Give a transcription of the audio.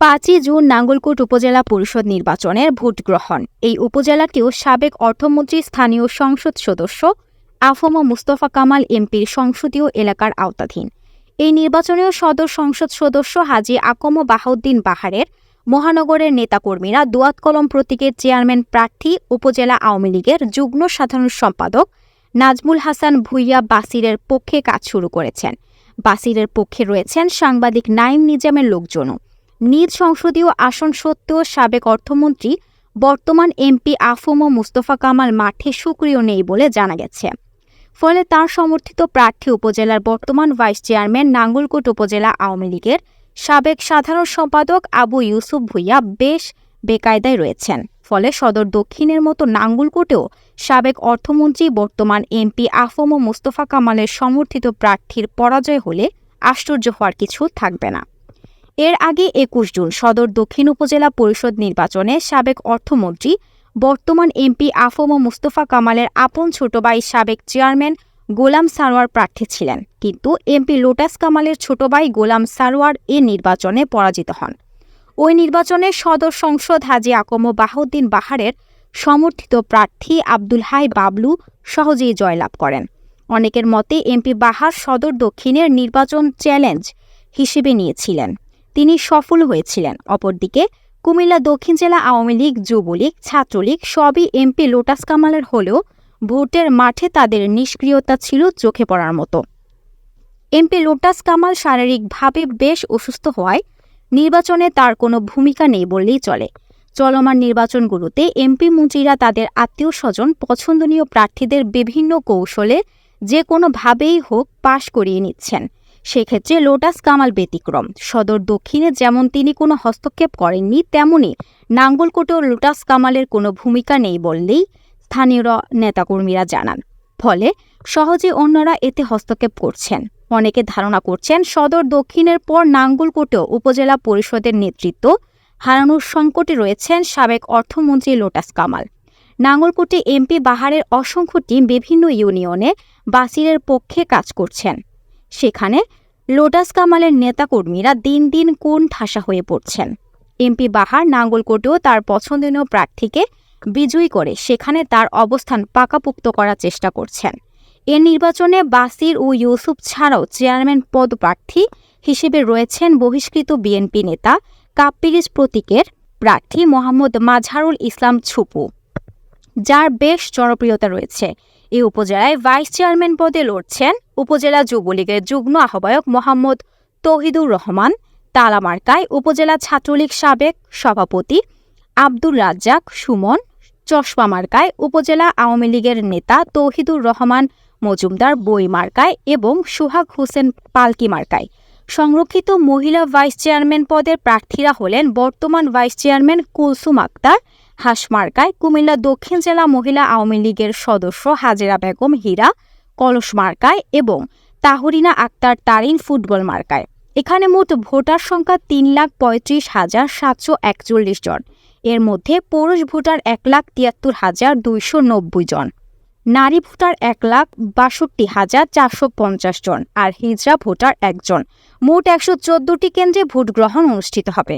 পাঁচই জুন নাঙ্গলকোট উপজেলা পরিষদ নির্বাচনের ভোট গ্রহণ। এই উপজেলাটিও সাবেক অর্থমন্ত্রী, স্থানীয় সংসদ সদস্য আফম মুস্তফা কামাল এমপির সংসদীয় এলাকার আওতাধীন। এই নির্বাচনেও সদর সংসদ সদস্য হাজী আকম বাহাউদ্দিন বাহারের, মহানগরের নেতাকর্মীরা দোয়াত কলম প্রতীকের চেয়ারম্যান প্রার্থী, উপজেলা আওয়ামী লীগের যুগ্ম সাধারণ সম্পাদক নাজমুল হাসান ভুইয়া বাসিরের পক্ষে কাজ শুরু করেছেন। বাসিরের পক্ষে রয়েছেন সাংবাদিক নাইম নিজামের লোকজনও। নিজ সংসদীয় আসন সত্ত্বেও সাবেক অর্থমন্ত্রী, বর্তমান এমপি আফম মুস্তফা কামাল মাঠে সক্রিয় নেই বলে জানা গেছে। ফলে তার সমর্থিত প্রার্থী উপজেলার বর্তমান ভাইস চেয়ারম্যান নাঙ্গলকোট উপজেলা আওয়ামী লীগের সাবেক সাধারণ সম্পাদক আবু ইউসুফ ভুইয়া বেশ বেকায়দায় রয়েছেন। ফলে সদর দক্ষিণের মতো নাঙ্গলকোটেও সাবেক অর্থমন্ত্রী, বর্তমান এমপি আফম মুস্তফা কামালের সমর্থিত প্রার্থীর পরাজয় হলে আশ্চর্য হওয়ার কিছু থাকবে না। এর আগে একুশ জুন সদর দক্ষিণ উপজেলা পরিষদ নির্বাচনে সাবেক অর্থমন্ত্রী, বর্তমান এমপি আফম মুস্তফা কামালের আপন ছোট ভাই সাবেক চেয়ারম্যান গোলাম সারোয়ার প্রার্থী ছিলেন। কিন্তু এমপি লোটাস কামালের ছোট ভাই গোলাম সারোয়ার এ নির্বাচনে পরাজিত হন। ওই নির্বাচনে সদর সংসদ হাজি আকম বাহাউদ্দিন বাহারের সমর্থিত প্রার্থী আব্দুল হাই বাবলু সহজেই জয়লাভ করেন। অনেকের মতে এমপি বাহার সদর দক্ষিণের নির্বাচন চ্যালেঞ্জ হিসেবে নিয়েছিলেন। তিনি সফল হয়েছিলেন। অপরদিকে, কুমিল্লা দক্ষিণ জেলা আওয়ামী লীগ, যুবলীগ, ছাত্রলীগ সবই এমপি লোটাস কামালের হলেও ভোটের মাঠে তাদের নিষ্ক্রিয়তা ছিল চোখে পড়ার মতো। এমপি লোটাস কামাল শারীরিকভাবে বেশ অসুস্থ হওয়ায় নির্বাচনে তার কোনো ভূমিকা নেই বললেই চলে। চলমান নির্বাচনগুলোতে এমপি মন্ত্রীরা তাদের আত্মীয় স্বজন পছন্দনীয় প্রার্থীদের বিভিন্ন কৌশলে যে কোনোভাবেই হোক পাশ করিয়ে নিচ্ছেন। সেক্ষেত্রে লোটাস কামাল ব্যতিক্রম। সদর দক্ষিণে যেমন তিনি কোনো হস্তক্ষেপ করেননি, তেমনি নাঙ্গলকোটেও লোটাস কামালের কোনো ভূমিকা নেই বললেই স্থানীয় নেতাকর্মীরা জানান। ফলে সহজে অন্যরা এতে হস্তক্ষেপ করছেন। অনেকে ধারণা করছেন সদর দক্ষিণের পর নাঙ্গলকোটেও উপজেলা পরিষদের নেতৃত্ব হারানোর সংকটে রয়েছেন সাবেক অর্থমন্ত্রী লোটাস কামাল। নাঙ্গলকোটে এমপি বাহারের অসংখ্য টিম বিভিন্ন ইউনিয়নে বাসিরের পক্ষে কাজ করছেন। সেখানে লোটাস কামালের নেতাকর্মীরা দিন দিন কোন ঠাসা হয়ে পড়ছেন। এমপি বাহার নাঙ্গলকোটেও তার পছন্দনীয় প্রার্থীকে বিজয়ী করে সেখানে তার অবস্থান পাকাপুক্ত করার চেষ্টা করছেন। এ নির্বাচনে বাসির ও ইউসুফ ছাড়াও চেয়ারম্যান পদপ্রার্থী হিসেবে রয়েছেন বহিষ্কৃত বিএনপি নেতা কাপ্পিরিজ প্রতীকের প্রার্থী মোহাম্মদ মাঝহারুল ইসলাম ছুপু। যার বেশ জনপ্রিয়তা রয়েছে। এই উপজেলায় ভাইস চেয়ারম্যান পদে লড়ছেন উপজেলা যুবলীগের যুগ্ম আহ্বায়ক মোহাম্মদ তহিদুর রহমান, তালামার্কায় উপজেলা ছাত্রলীগ সাবেক সভাপতি আব্দুর রাজ্জাক সুমন, চশমা মার্কায় উপজেলা আওয়ামী লীগের নেতা তৌহিদুর রহমান, মজুমদার বই মার্কায় এবং সুহাগ হোসেন পালকি মার্কায়। সংরক্ষিত মহিলা ভাইস চেয়ারম্যান পদের প্রার্থীরা হলেন বর্তমান ভাইস চেয়ারম্যান কুলসুম আক্তার হাঁসমার্কায় কুমিল্লা দক্ষিণ জেলা মহিলা আওয়ামী লীগের সদস্য হাজেরা বেগম হীরা, কলস মার্কায় এবং তাহরিনা আক্তার তারিন ফুটবল মার্কায়। এখানে মোট ভোটার সংখ্যা তিন লাখ পঁয়ত্রিশ হাজার সাতশো একচল্লিশ জন। এর মধ্যে পুরুষ ভোটার এক লাখ তিয়াত্তর হাজার দুইশো নব্বই জন। নারী ভোটার এক লাখ বাষট্টি হাজার চারশো পঞ্চাশ জন। আর হিজরা ভোটার একজন। মোট একশো চোদ্দটি কেন্দ্রে ভোট গ্রহণ অনুষ্ঠিত হবে।